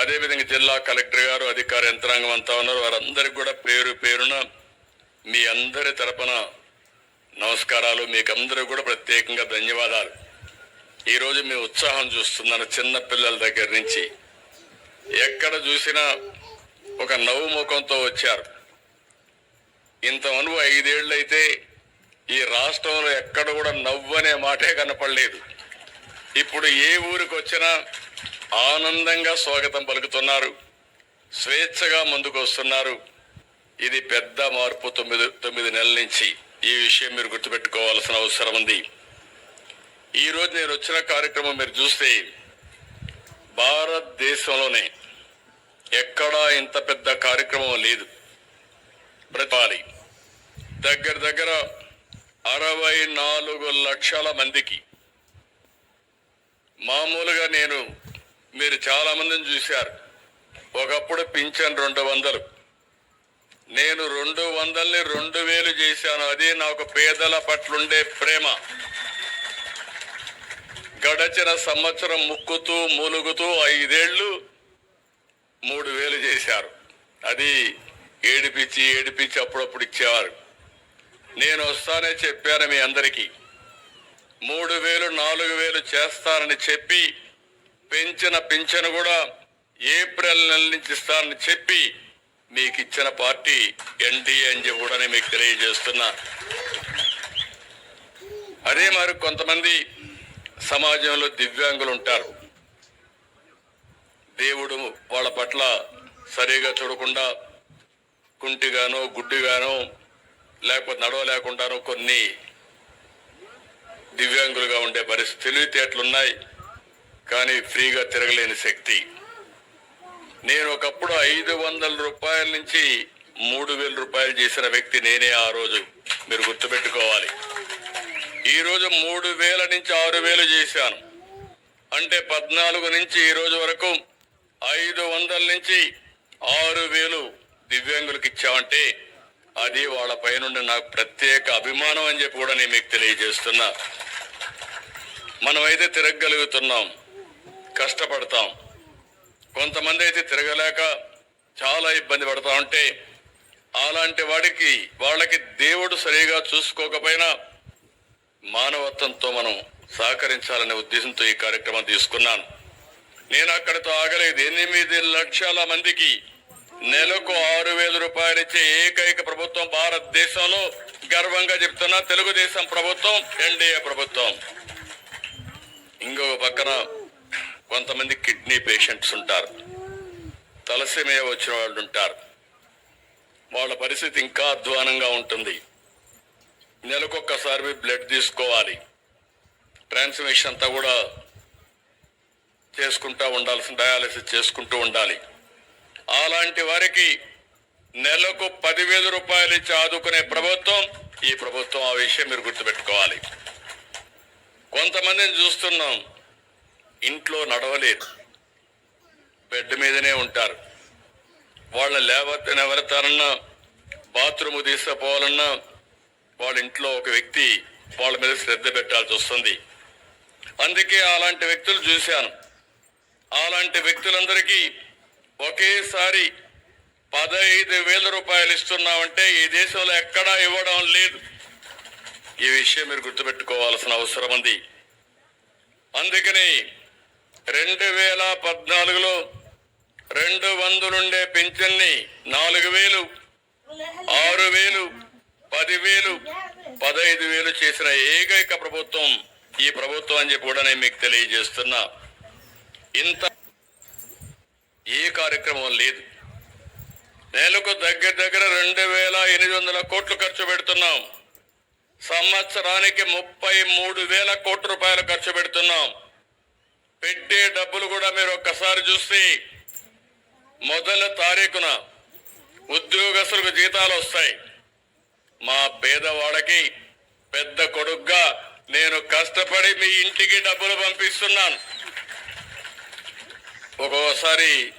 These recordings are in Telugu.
అదేవిధంగా జిల్లా కలెక్టర్ గారు అధికార యంత్రాంగం అంతా ఉన్నారు. వారందరికి కూడా పేరు పేరున మీ అందరి తరపున నమస్కారాలు. మీకు అందరూ కూడా ప్రత్యేకంగా ధన్యవాదాలు. ఈరోజు మీ ఉత్సాహం చూస్తున్నాను చిన్న పిల్లల దగ్గర నుంచి. ఎక్కడ చూసినా ఒక నవ్వు ముఖంతో వచ్చారు. ఇంత అనువు ఐదేళ్ళు అయితే ఈ రాష్ట్రంలో ఎక్కడ కూడా నవ్వు అనే మాటే కనపడలేదు. ఇప్పుడు ఏ ఊరికి వచ్చినా ఆనందంగా స్వాగతం పలుకుతున్నారు. స్వేచ్ఛగా ముందుకు వస్తున్నారు. ఇది పెద్ద మార్పు తొమ్మిది తొమ్మిది నెలల నుంచి ఈ విషయం మీరు గుర్తుపెట్టుకోవాల్సిన అవసరం ఉంది. ఈరోజు నేను వచ్చిన కార్యక్రమం మీరు చూస్తే భారతదేశంలోనే ఎక్కడా ఇంత పెద్ద కార్యక్రమం లేదు. ప్రతిపాలి. దగ్గర దగ్గర అరవై నాలుగు లక్షల మందికి. మామూలుగా నేను మీరు చాలా మందిని చూశారు. ఒకప్పుడు పింఛన్ రెండు వందలు. నేను రెండు వందల్ని రెండు వేలు చేశాను. అది నాకు పేదల పట్లుండే ప్రేమ. గడచిన సంవత్సరం ముక్కుతూ మూలుగుతూ ఐదేళ్ళు మూడు వేలు చేశారు. అది ఏడిపించి ఏడిపించి అప్పుడప్పుడు ఇచ్చేవారు. నేను వస్తానే చెప్పాను మీ అందరికీ. మూడు వేలు నాలుగు వేలు చేస్తానని చెప్పి పెంచిన పింఛను కూడా ఏప్రిల్ నెల నుంచి ఇస్తానని చెప్పి మీకు ఇచ్చిన పార్టీ ఎన్డీఏ అని చెప్పి కూడా నేను మీకు తెలియజేస్తున్నా. అదే మరి కొంతమంది సమాజంలో దివ్యాంగులు ఉంటారు. దేవుడు వాళ్ళ పట్ల సరిగా చూడకుండా కుంటిగానో గుడ్డిగానో లేకపోతే నడవలేకుండానో కొన్ని దివ్యాంగులుగా ఉండే పరిస్థితి తెలివితేటలున్నాయి కానీ ఫ్రీగా తిరగలేని శక్తి. నేను ఒకప్పుడు ఐదు వందల రూపాయల నుంచి మూడు వేల రూపాయలు చేసిన వ్యక్తి నేనే ఆ రోజు. మీరు గుర్తుపెట్టుకోవాలి. ఈరోజు మూడు వేల నుంచి ఆరు వేలు చేశాను. అంటే పద్నాలుగు నుంచి ఈ రోజు వరకు ఐదు వందల నుంచి ఆరు వేలు దివ్యాంగులకు ఇచ్చామంటే అది వాళ్ళ పైనుండి నాకు ప్రత్యేక అభిమానం అని చెప్పి కూడా నేను మీకు తెలియజేస్తున్నా. మనమైతే తిరగగలుగుతున్నాం. కష్టపడతాం. కొంతమంది అయితే తిరగలేక చాలా ఇబ్బంది పడతా ఉంటే అలాంటి వాడికి వాళ్ళకి దేవుడు సరిగా చూసుకోకపోయినా మానవత్వంతో మనం సహకరించాలనే ఉద్దేశంతో ఈ కార్యక్రమం తీసుకున్నాను. నేను అక్కడితో ఆగలేదు. ఎనిమిది లక్షల మందికి నెలకు ఆరు వేల రూపాయలు ఇచ్చే ఏకైక ప్రభుత్వం భారతదేశంలో గర్వంగా చెప్తున్నా తెలుగుదేశం ప్రభుత్వం ఎన్డీఏ ప్రభుత్వం. ఇంకొక పక్కన కొంతమంది కిడ్నీ పేషెంట్స్ ఉంటారు. తలసేమియా వచ్చిన వాళ్ళు ఉంటారు. వాళ్ళ పరిస్థితి ఇంకా అధ్వానంగా ఉంటుంది. నెలకొక్కసారి బ్లడ్ తీసుకోవాలి. ట్రాన్స్మిషన్ అంతా కూడా చేసుకుంటూ ఉండాల్సిన డయాలసిస్ చేసుకుంటూ ఉండాలి. అలాంటి వారికి నెలకు పదివేల రూపాయలు ఇచ్చి ఆదుకునే ప్రభుత్వం ఈ ప్రభుత్వం ఆ విషయం మీరు గుర్తుపెట్టుకోవాలి. కొంతమందిని చూస్తున్నాం. ఇంట్లో నడవలేదు. బెడ్ మీదనే ఉంటారు. వాళ్ళ లేవత ఎవరితారన్నా బాత్రూమ్ తీసుకుపోవాలన్నా వాళ్ళ ఇంట్లో ఒక వ్యక్తి వాళ్ళ మీద శ్రద్ధ పెట్టాల్సి వస్తుంది. అందుకే అలాంటి వ్యక్తులు చూశాను. అలాంటి వ్యక్తులందరికీ ఒకేసారి పదహైదు వేల రూపాయలు ఇస్తున్నామంటే ఈ దేశంలో ఎక్కడా ఇవ్వడం లేదు. ఈ విషయం మీరు గుర్తుపెట్టుకోవాల్సిన అవసరం ఉంది. అందుకని రెండు వేల పద్నాలుగులో రెండు వందలుండే పింఛన్ని నాలుగు వేలు ఆరు వేలు పదివేలు పదహైదు వేలు చేసిన ఏకైక ప్రభుత్వం ఈ ప్రభుత్వం అని చెప్పి కూడా నేను మీకు తెలియజేస్తున్నా. ఇంత ఏ కార్యక్రమం లేదు. నెలకు దగ్గర దగ్గర రెండు వేల ఎనిమిది వందల కోట్లు ఖర్చు పెడుతున్నాం. సంవత్సరానికి ముప్పై మూడు వేల కోట్ల రూపాయలు ఖర్చు పెడుతున్నాం. పెట్టే డబ్బులు కూడా మీరు ఒక్కసారి చూస్తే మొదల తారీఖున ఉద్యోగస్తులకు జీతాలు వస్తాయి. మా పేదవాడకి పెద్ద కొడుగ్గా నేను కష్టపడి మీ ఇంటికి డబ్బులు పంపిస్తున్నాను. ఒక్కోసారి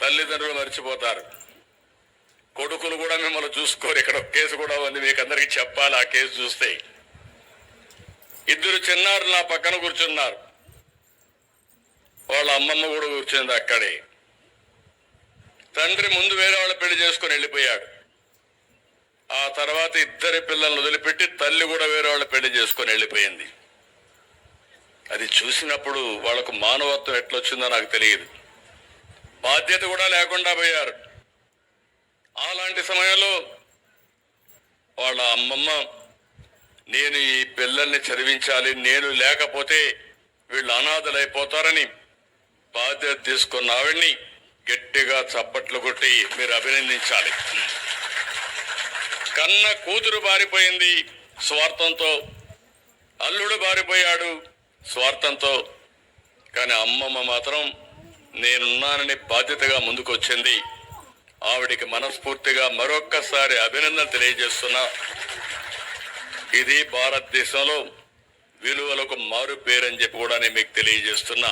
తల్లిదండ్రులు మర్చిపోతారు. కొడుకులు కూడా మిమ్మల్ని చూసుకోరు. ఇక్కడ ఒక కేసు కూడా ఉంది. మీకు అందరికి చెప్పాలి ఆ కేసు చూస్తే. ఇద్దరు చిన్నారు నా పక్కన కూర్చున్నారు. వాళ్ళ అమ్మమ్మ కూడా కూర్చుంది అక్కడే. తండ్రి ముందు వేరే వాళ్ళ పెళ్ళి చేసుకుని వెళ్ళిపోయాడు. ఆ తర్వాత ఇద్దరి పిల్లల్ని వదిలిపెట్టి తల్లి కూడా వేరే వాళ్ళ పెళ్ళి చేసుకుని వెళ్ళిపోయింది. అది చూసినప్పుడు వాళ్ళకు మానవత్వం ఎట్లొచ్చిందో నాకు తెలియదు. బాధ్యత కూడా లేకుండా పోయారు. అలాంటి సమయంలో వాళ్ళ అమ్మమ్మ నేను ఈ పిల్లల్ని చదివించాలి నేను లేకపోతే వీళ్ళు అనాథలైపోతారని బాధ్యత తీసుకున్న ఆవిడ్ని గట్టిగా చప్పట్లు కొట్టి మీరు అభినందించాలి. కన్న కూతురు బారిపోయింది స్వార్థంతో అల్లుడు బారిపోయాడు స్వార్థంతో. కానీ అమ్మమ్మ మాత్రం నేనున్నానని బాధ్యతగా ముందుకొచ్చింది. ఆవిడికి మనస్ఫూర్తిగా మరొక్కసారి అభినందన తెలియజేస్తున్నా. ఇది భారతదేశంలో విలువలకు మారు పేరని చెప్పి కూడా నేను మీకు తెలియజేస్తున్నా.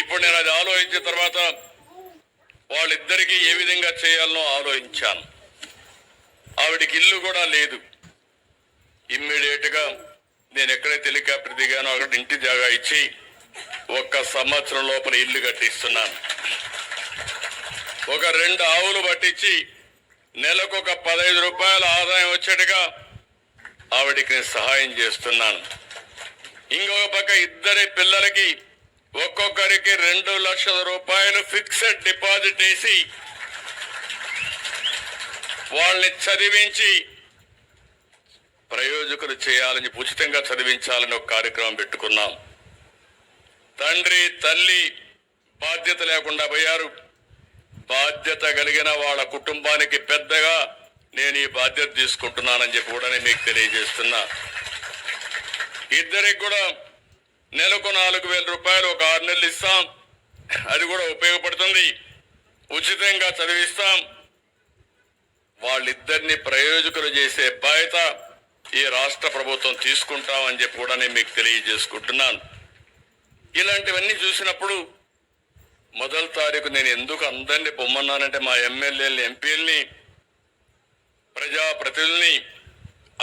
ఇప్పుడు నేను అది ఆలోచించిన తర్వాత వాళ్ళిద్దరికీ ఏ విధంగా చేయాలనో ఆలోచించాను. ఆవిడికి ఇల్లు కూడా లేదు. ఇమ్మీడియట్గా నేను ఎక్కడైతే హెలికాప్టర్ దిగానో అక్కడ ఇంటి జాగా ఇచ్చి ఒక్క సంవత్సరం లోపల ఇల్లు కట్టిస్తున్నాను. ఒక రెండు ఆవులు పట్టించి నెలకు ఒక పదహైదు రూపాయల ఆదాయం వచ్చేట్టుగా ఆవిడికి నేను సహాయం చేస్తున్నాను. ఇంకొక పక్క ఇద్దరి పిల్లలకి ఒక్కొక్కరికి రెండు లక్షల రూపాయలు ఫిక్స్డ్ డిపాజిట్ వేసి వాళ్ళని చదివించి ప్రయోజకులు చేయాలని ఉచితంగా చదివించాలని ఒక కార్యక్రమం పెట్టుకున్నాం. తండ్రి తల్లి బాధ్యత లేకుండా పోయారు. బాధ్యత కలిగిన వాళ్ళ కుటుంబానికి పెద్దగా నేను ఈ బాధ్యత తీసుకుంటున్నానని చెప్పి కూడా నేను మీకు తెలియజేస్తున్నా. ఇద్దరికి కూడా నెలకు నాలుగు వేల రూపాయలు ఒక ఆరు నెలలు ఇస్తాం. అది కూడా ఉపయోగపడుతుంది. ఉచితంగా చదివిస్తాం. వాళ్ళిద్దరిని ప్రయోజకులు చేసే బాధ్యత ఈ రాష్ట్ర ప్రభుత్వం తీసుకుంటామని చెప్పి కూడా నేను మీకు తెలియజేసుకుంటున్నాను. ఇలాంటివన్నీ చూసినప్పుడు మొదటి తారీఖు నేను ఎందుకు అందరినీ పొమ్మన్నానంటే మా ఎమ్మెల్యేలని ఎంపీలని ప్రజాప్రతినిధుల్ని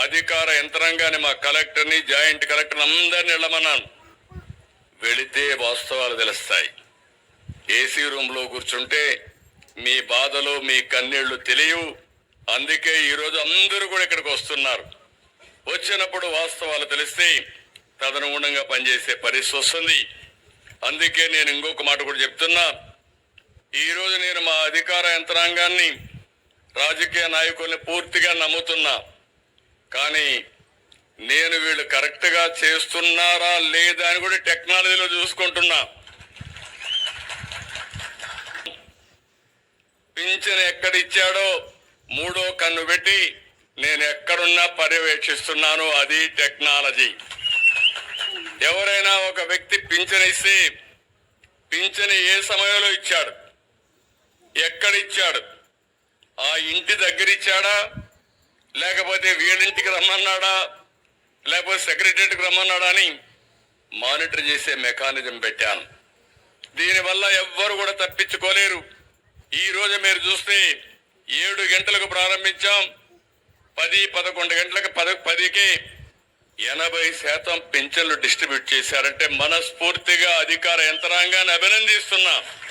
అధికార యంత్రాంగాన్ని మా కలెక్టర్ని జాయింట్ కలెక్టర్ అందరిని వెళ్ళమన్నాను. వెళితే వాస్తవాలు తెలుస్తాయి. ఏసీ రూమ్లో కూర్చుంటే మీ బాధలు మీ కన్నీళ్ళు తెలియవు. అందుకే ఈరోజు అందరూ కూడా ఇక్కడికి వస్తున్నారు. వచ్చినప్పుడు వాస్తవాలు తెలిస్తే తదనుగుణంగా పనిచేసే పరిస్థితి వస్తుంది. అందుకే నేను ఇంకొక మాట కూడా చెప్తున్నా. ఈరోజు నేను మా అధికార యంత్రాంగాన్ని రాజకీయ నాయకుల్ని పూర్తిగా నమ్ముతున్నా. కానీ నేను వీళ్ళు కరెక్ట్గా చేస్తున్నారా లేదా అని కూడా టెక్నాలజీలో చూసుకుంటున్నా. పింఛన్ ఎక్కడిచ్చాడో మూడో కన్ను పెట్టి నేను ఎక్కడున్నా పర్యవేక్షిస్తున్నాను. అది టెక్నాలజీ. ఎవరైనా ఒక వ్యక్తి పింఛన్ ఇస్తే పింఛన్ ఏ సమయంలో ఇచ్చాడు? ఎక్కడిచ్చాడు? ఆ ఇంటి దగ్గర ఇచ్చాడా లేకపోతే వీడింటికి రమ్మన్నాడా? లేకపోతే సెక్రటరీకి రమ్మన్నాడా అని మానిటర్ చేసే మెకానిజం పెట్టాను. దీనివల్ల ఎవ్వరు కూడా తప్పించుకోలేరు. ఈ రోజు మీరు చూస్తే ఏడు గంటలకు ప్రారంభించాం. పది పదకొండు గంటలకు పద పదికి ఎనభై శాతం పింఛన్లు డిస్ట్రిబ్యూట్ చేశారంటే మనస్ఫూర్తిగా అధికార యంత్రాంగాన్ని అభినందిస్తున్నాం.